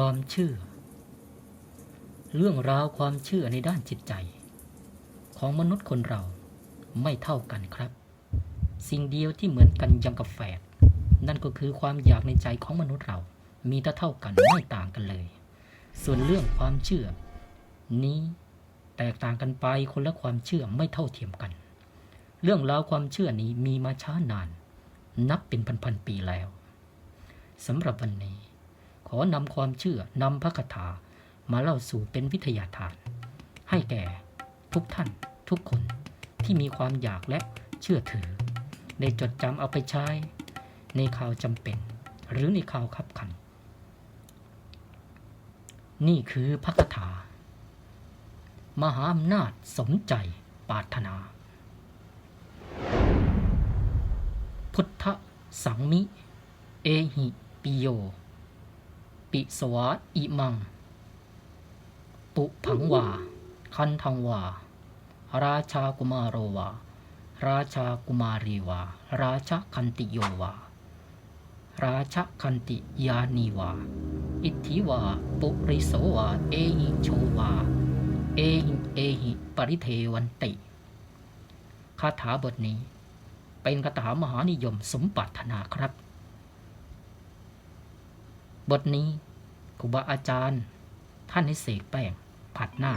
ความเชื่อ เรื่องราวความเชื่อในด้านจิตใจ ของมนุษย์คนเราไม่เท่ากันครับ สิ่งเดียวที่เหมือนกันอยังกับแฝดนั่นก็คือความอยากในใจของมนุษย์เรา มีเท่าเท่ากันไม่ต่างกันเลย ส่วนเรื่องความเชื่อ นี้แตกต่างกันไปคนละความเชื่อไม่เท่าเทียมกัน เรื่องราวความเชื่อนี้มีมาช้านาน นับเป็นพันๆปีแล้วสำหรับวันนี้ ขอนำความเชื่อนำพระคาถามาเล่าสู่เป็นวิทยาทาน ให้แก่ทุกท่านทุกคนที่มีความอยากและเชื่อถือได้จดจำเอาไปใช้ ในข่าวจำเป็น หรือในข่าวขับขัน นี่คือพระคาถา มหาอำนาจสมใจปรารถนา พุทธสังมิ เอหิปิโย ปิสวาอิมัง ปุผังวา คันทังวา ราชากุมารโรวา ราชากุมารีวา ราชคันติโยวา ราชคันติยานีวา อิทธิวา ปุริโสวา เอหิโชวา เอหิเอหิปริเทวันติ คาถาบทนี้ เป็นคาถามหานิยมสมปรารถนาครับ บทนี้ครูบาอาจารย์ ท่านให้เสกแป้งผัดหน้า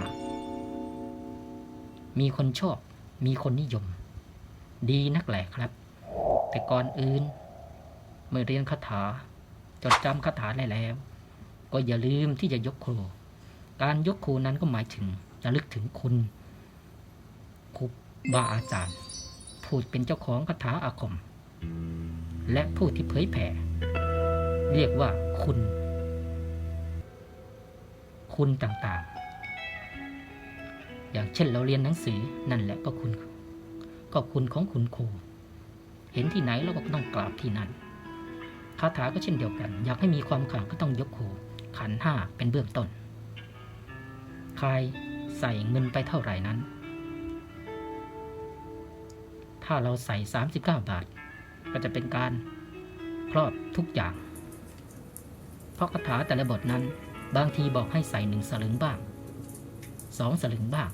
มีคนชอบ มีคนนิยม ดีนักแหละครับ แต่ก่อนอื่น เมื่อเรียนคาถา จดจำคาถาได้แล้ว ก็อย่าลืมที่จะยกครู การยกครูนั้นก็หมายถึงระลึกถึงคุณครูบาอาจารย์ ผู้เป็นเจ้าของคาถาอาคม และผู้ที่เผยแผ่ เรียกว่าคุณ คุณต่างๆ อย่างเช่นเราเรียนหนังสือนั่นแหละก็คุณ ก็คุณของคุณครูเห็นที่ไหนเราก็ต้องกราบที่นั่นคาถาก็เช่นเดียวกัน อยากให้มีความขลังก็ต้องยกครูขันห้าเป็นเบื้องต้น ใครใส่เงินไปเท่าไหร่นั้น ถ้าเราใส่ 39 บาท ก็จะเป็นการครอบทุกอย่าง เพราะคาถาแต่ละบทนั้น บางทีบอกให้ใส่หนึ่งสลึงบ้างสองสลึงบ้าง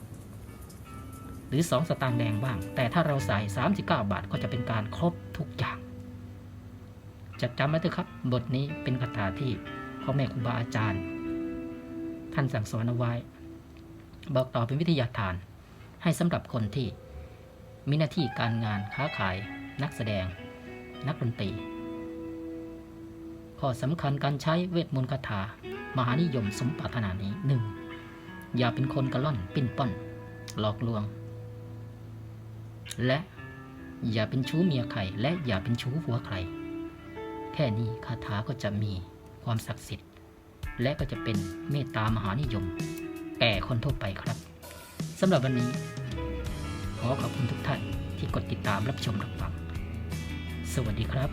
หรือสองสตางค์แดงบ้าง แต่ถ้าเราใส่ 39 บาทก็จะเป็นการครบทุกอย่างจดจำไว้เถอะครับ บทนี้เป็นคาถาที่พ่อแม่ครูบาอาจารย์ ท่านสั่งสอนเอาไว้ บอกต่อเป็นวิทยาทาน ให้สำหรับคนที่มีหน้าที่การงานค้าขาย นักแสดง นักดนตรี ข้อสำคัญการใช้เวทมนต์คาถา มหานิยมสมปรารถนานี้หนึ่งอย่าเป็นคนกระล่อนปิ้นป้อน หลอกลวง และอย่าเป็นชู้เมียใครและอย่าเป็นชู้หัวใคร แค่นี้คาถาก็จะมีความศักดิ์สิทธิ์ และก็จะเป็นเมตตามหานิยม แก่คนทั่วไปครับสำหรับวันนี้ ขอขอบคุณทุกท่านที่กดติดตามรับชมรับฟัง สวัสดีครับ